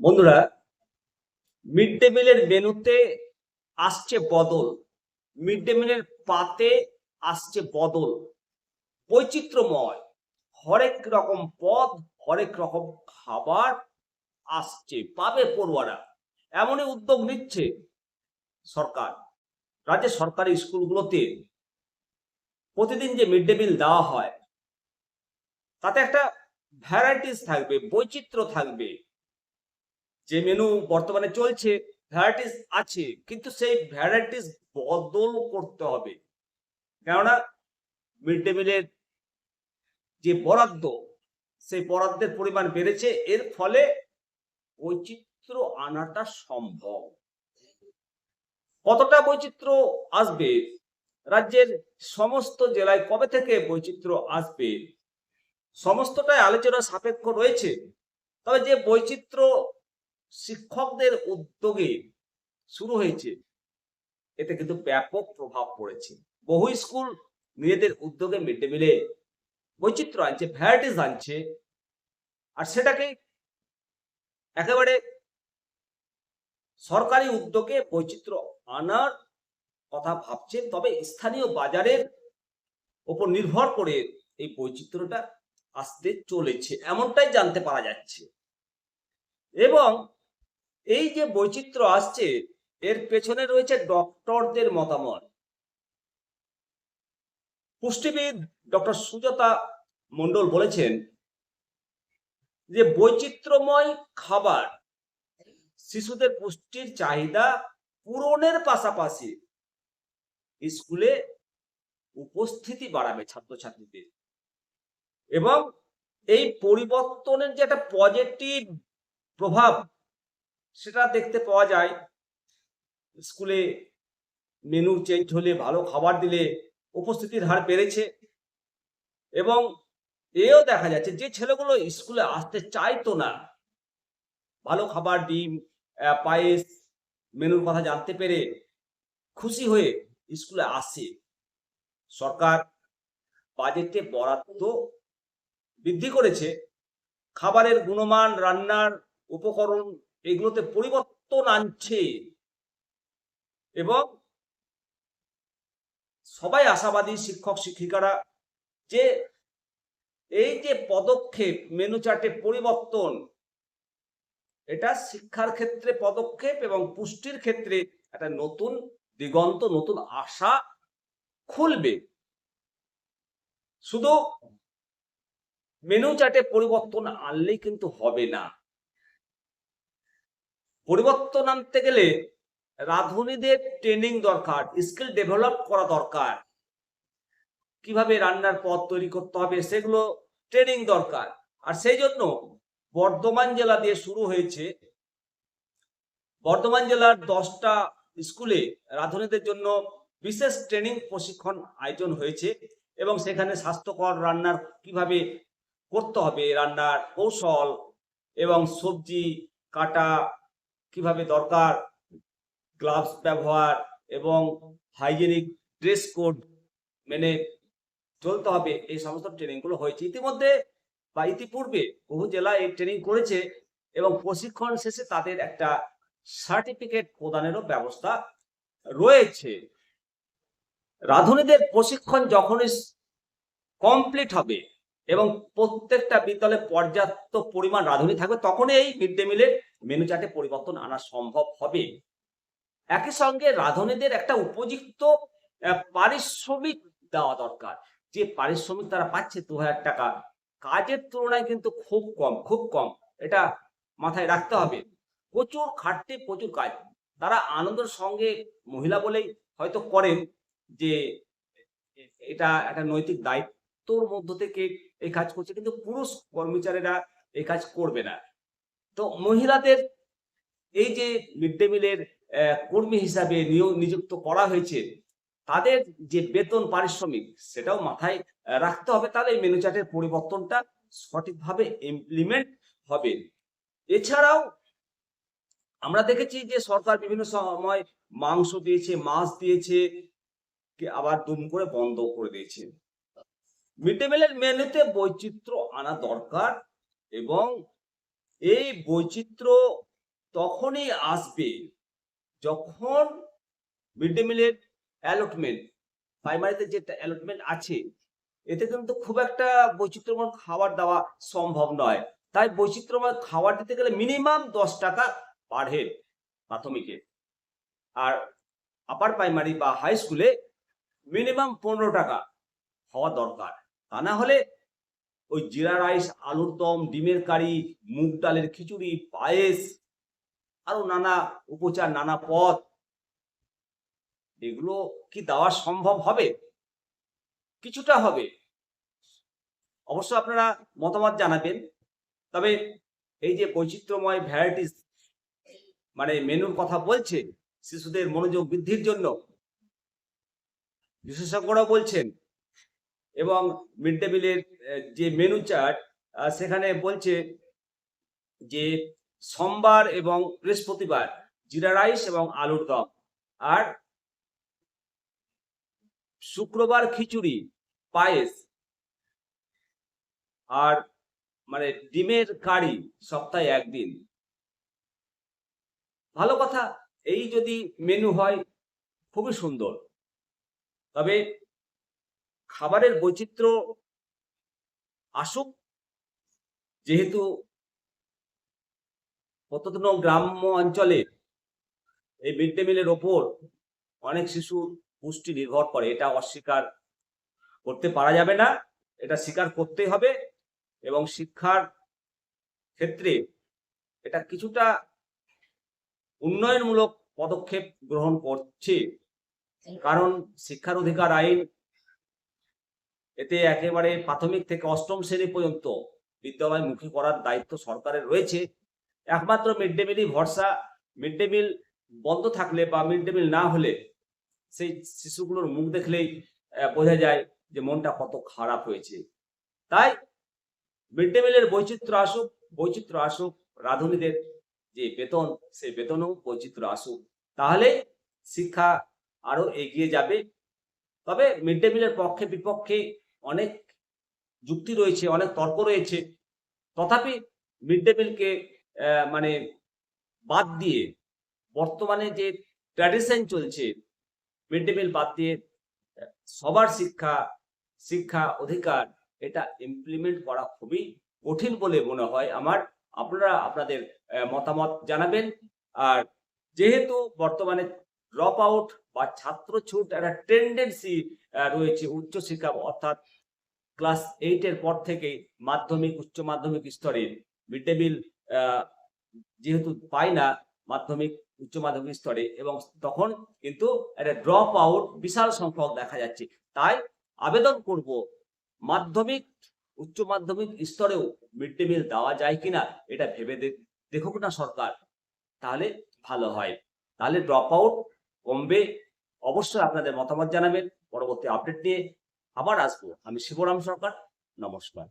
বন্ধুরা mid day মিলের মেনুতে আসছে বদল। মিড ডে মিলের পাতে আসছে বদল। বৈচিত্র্যময়। হরেক রকম পদ, হরেক রকম খাবার আসছে, পাবে পড়ুয়ারা। এমনই উদ্যোগ নিচ্ছে সরকার। রাজ্যের সরকারি স্কুলগুলোতে প্রতিদিন যে মিড ডে মিল দেওয়া হয়, তাতে একটা ভ্যারাইটিস থাকবে, বৈচিত্র্য থাকবে। যে মেনু বর্তমানে চলছে ভ্যারাইটিস আছে, কিন্তু সেই ভ্যারাইটিস বদল করতে হবে। কেননা মিড ডে মিলের যে বরাদ্দ, সেই বরাদ্দের পরিমাণ বেড়েছে, এর ফলে বৈচিত্র্য আনাটা সম্ভব। কতটা বৈচিত্র্য আসবে? রাজ্যের সমস্ত জেলায় কবে থেকে বৈচিত্র্য আসবে? সমস্তটাই আলোচনা সাপেক্ষ রয়েছে। তবে যে বৈচিত্র্য শিক্ষকদের উদ্যোগে শুরু হয়েছে। এতে কিন্তু ব্যাপক প্রভাব পড়েছে। বহু স্কুল নিজেদের উদ্যোগে মিড ডে মিলে বৈচিত্র্য আনছে, ভ্যারাইটিস আনছে, আর সেটাকে একেবারে সরকারি উদ্যোগে বৈচিত্র্য আনার কথা ভাবছে তবে স্থানীয় বাজারের উপর নির্ভর করে এই বৈচিত্র্যটা আসতে চলেছে, এমনটাই জানতে পারা যাচ্ছে। এবং এই যে বৈচিত্র্য আসছে, এর পেছনে রয়েছে ডক্টরদের মতামত। পুষ্টিবিদ ডক্টর সুজাতা মন্ডল বলেছেন যে, বৈচিত্র্যময় খাবার শিশুদের পুষ্টির চাহিদা পূরণের পাশাপাশি স্কুলে উপস্থিতি বাড়াবে ছাত্রছাত্রীদের। এবং এই পরিবর্তনের যে একটা পজিটিভ প্রভাব সেটা দেখতে পাওয়া যায়। স্কুলে মেনু চেঞ্জ হলে, ভালো খাবার দিলে উপস্থিতির হার বেড়েছে এবং এও দেখা যাচ্ছে যে ছেলেগুলো স্কুলে আসতে চাইতো না। ভালো খাবার, ডিম পায়েস মেনুর কথা জানতে পেরে খুশি হয়ে স্কুলে আসে। সরকার বাজেটে বরাদ্দ বৃদ্ধি করেছে। খাবারের গুণমান, রান্নার উপকরণ এগুলোতে পরিবর্তন আনছে। এবং সবাই আশাবাদী শিক্ষক, শিক্ষিকারা যে এই যে পদক্ষেপ মেনু চার্টে পরিবর্তন, এটা শিক্ষার ক্ষেত্রে পদক্ষেপ এবং পুষ্টির ক্ষেত্রে একটা নতুন দিগন্ত, নতুন আশা খুলবে। শুধু মেনু চার্টে পরিবর্তন আনলেই কিন্তু হবে না। পরিবর্তন আনতে গেলে রাঁধুনিদের ট্রেনিং দরকার স্কিল ডেভেলপ করা দরকার। কীভাবে রান্নার পথ তৈরি করতে হবে সেগুলো ট্রেনিং দরকার। আর সেই জন্য বর্ধমান জেলা দিয়ে শুরু হয়েছে। বর্ধমান জেলার দশটা স্কুলে রাঁধুনিদের জন্য বিশেষ ট্রেনিং প্রশিক্ষণ আয়োজন হয়েছে এবং সেখানে স্বাস্থ্যকর রান্নার কীভাবে করতে হবে, রান্নার কৌশল এবং সবজি, কাটা কীভাবে দরকার গ্লাভস ব্যবহার এবং হাইজেনিক ড্রেস কোড মেনে চলতে হবে, এই সমস্ত ট্রেনিংগুলো হয়েছে। ইতিমধ্যে বা ইতিপূর্বে বহু জেলা এই ট্রেনিং করেছে এবং প্রশিক্ষণ শেষে তাদের একটা সার্টিফিকেট প্রদানেরও ব্যবস্থা রয়েছে। রাঁধুনিদের প্রশিক্ষণ যখনই কমপ্লিট হবে এবং প্রত্যেকটা বিদ্যালয়ে পর্যাপ্ত পরিমাণ রাঁধুনি থাকবে, তখনই এই মিড ডে মিলের মেনু চার্টে পরিবর্তন আনা সম্ভব হবে। একই সঙ্গে রাঁধুনিদের একটা উপযুক্ত পারিশ্রমিক দেওয়া দরকার। যে পারিশ্রমিক তারা পাচ্ছে দু হাজার টাকা, কাজের তুলনায় কিন্তু খুব কম খুব কম। এটা মাথায় রাখতে হবে। প্রচুর খাটতে প্রচুর কাজ। তারা আনন্দের সঙ্গে মহিলা বলেই হয়তো করেন যে, এটা একটা নৈতিক দায়িত্বর মধ্য থেকে এই কাজ করছে, কিন্তু পুরুষ কর্মচারীরা এই কাজ করবে না। তো মহিলাদের এই যে মিড ডে মিলের কর্মী হিসাবে নিয়োগ নিযুক্ত করা হয়েছে, তাদের যে বেতন পারিশ্রমিক সেটাও মাথায় রাখতে হবে। তাহলে এই মেনু চার্টের পরিবর্তনটা সঠিকভাবে ইমপ্লিমেন্ট হবে। এছাড়াও আমরা দেখেছি যে সরকার বিভিন্ন সময় মাংস দিয়েছে, মাছ দিয়েছে আবার দুম করে বন্ধ করে দিয়েছে। মিড ডে মিলের মেনুতে বৈচিত্র্য আনা দরকার এবং এই বৈচিত্র্য তখনই আসবে যখন মিড ডে মিলের অ্যালটমেন্ট প্রাইমারিতে যে অ্যালটমেন্ট আছে, এতে কিন্তু খুব একটা বৈচিত্র্যময় খাবার দেওয়া সম্ভব নয়। তাই বৈচিত্র্যময় খাবার দিতে গেলে মিনিমাম দশ টাকা পার হেড প্রাথমিকে। আর আপার প্রাইমারি বা হাই স্কুলে মিনিমাম পনেরো টাকা হওয়া দরকার। তা না হলে ওই জিরা রাইস, আলুর দম, ডিমের কারি, মুগ ডালের খিচুড়ি, পায়েস, আরও নানা উপচার, নানা পদ। এগুলো কি দেওয়া সম্ভব হবে? কিছুটা হবে। অবশ্য আপনারা মতামত জানাবেন, তবে এই যে বৈচিত্র্যময় ভ্যারাইটিস মানে মেনুর কথা বলছে, শিশুদের মনোযোগ বৃদ্ধির জন্য। বিশেষজ্ঞরা বলছেন এবং মিড ডে মিলের যে মেনু চার্ট সেখানে বলছে যে সোমবার এবং বৃহস্পতিবার জিরা রাইস এবং আলুর দম। আর শুক্রবার খিচুড়ি, পায়েস। আর মানে ডিমের কারি সপ্তাহে একদিন। ভালো কথা, এই যদি মেনু হয়, খুবই সুন্দর। তবে খাবারের বৈচিত্র্য আসুক, যেহেতু প্রত্যন্ত গ্রাম্য অঞ্চলে এই মিড ডে মিলের ওপর অনেক শিশুর পুষ্টি নির্ভর করে, এটা অস্বীকার করতে পারা যাবে না, এটা স্বীকার করতে হবে এবং শিক্ষার ক্ষেত্রে এটা কিছুটা উন্নয়নমূলক পদক্ষেপ গ্রহণ করছে। কারণ শিক্ষার অধিকার, আইন এতে একেবারে প্রাথমিক থেকে অষ্টম শ্রেণি পর্যন্ত বিদ্যালয় মুখী করার দায়িত্ব সরকারের রয়েছে। একমাত্র মিড ডে মিলই ভরসা, মিড ডে মিল বন্ধ থাকলে বা মিড ডে মিল না হলে সেই শিশুগুলোর মুখ দেখলেই বোঝা যায় যে মনটা কত খারাপ হয়েছে। তাই মিড ডে মিলের বৈচিত্র্য আসুক বৈচিত্র্য আসুক রাঁধুনিদের যে বেতন, সেই বেতনও বৈচিত্র্য আসুক। তাহলে শিক্ষা আরও এগিয়ে যাবে। তবে মিড ডে মিলের পক্ষে বিপক্ষে অনেক যুক্তি রয়েছে, অনেক তর্ক রয়েছে। তথাপি মিড ডে মিলকে মানে বাদ দিয়ে বর্তমানে যে ট্র্যাডিশন চলছে মিড ডে মিল বাদ দিয়ে, সবার শিক্ষা শিক্ষা অধিকার, এটা ইমপ্লিমেন্ট করা খুবই কঠিন বলে মনে হয় আমার। আপনারা, আপনাদের মতামত জানাবেন। আর যেহেতু বর্তমানে ড্রপ আউট বা ছাত্র ছুট একটা টেন্ডেন্সি রয়েছে উচ্চশিক্ষা অর্থাৎ ক্লাস এইটের পর থেকে মাধ্যমিক, উচ্চ মাধ্যমিক স্তরে মিড ডে মিল যেহেতু পায় না মাধ্যমিক, উচ্চ মাধ্যমিক স্তরে এবং তখন কিন্তু একটা ড্রপ আউট বিশাল সংখ্যক দেখা যাচ্ছে। তাই আবেদন করব, মাধ্যমিক, উচ্চ মাধ্যমিক স্তরেও মিড ডে মিল দেওয়া যায় কিনা এটা ভেবে দেখুক না সরকার, তাহলে ভালো হয়। তাহলে ড্রপ আউট কমবে। অবশ্যই আপনাদের মতামত জানাবেন। পরবর্তী আপডেট নিয়ে আবার আসব। আমি শিবরাম সরকার। নমস্কার।